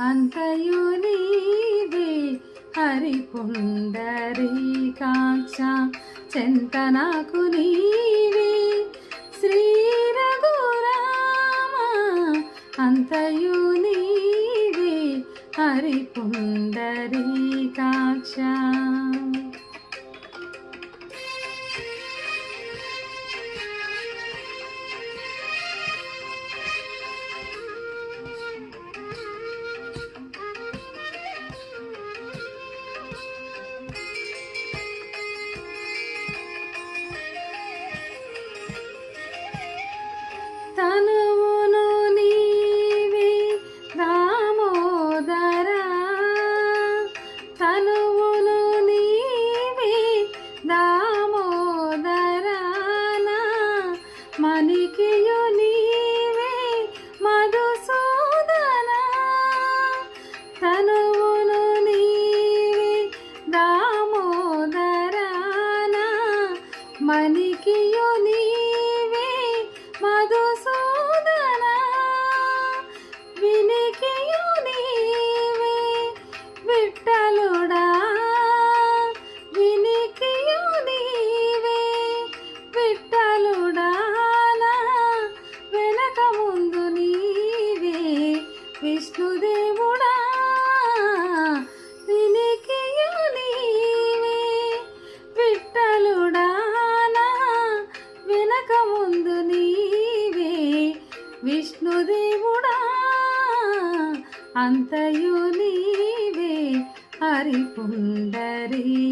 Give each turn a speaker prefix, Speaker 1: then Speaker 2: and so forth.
Speaker 1: అంతయు నీవే హరిపుండరీకాక్ష చింతనకు నీవే శ్రీ రఘురామ అంతయు నీవే హరిపుండరీకాక్ష తనువును మణికియు నీవే మధుసూదనా తనువును నీవే దామోదరానా. మణికియు వెనక ముందు నీవే విష్ణుదేవుడా వినికియు నీవే విట్టలుడా నా వెనక ముందు నీవే విష్ణుదేవుడా అంతయు నీవే హరిపుండరీకాక్ష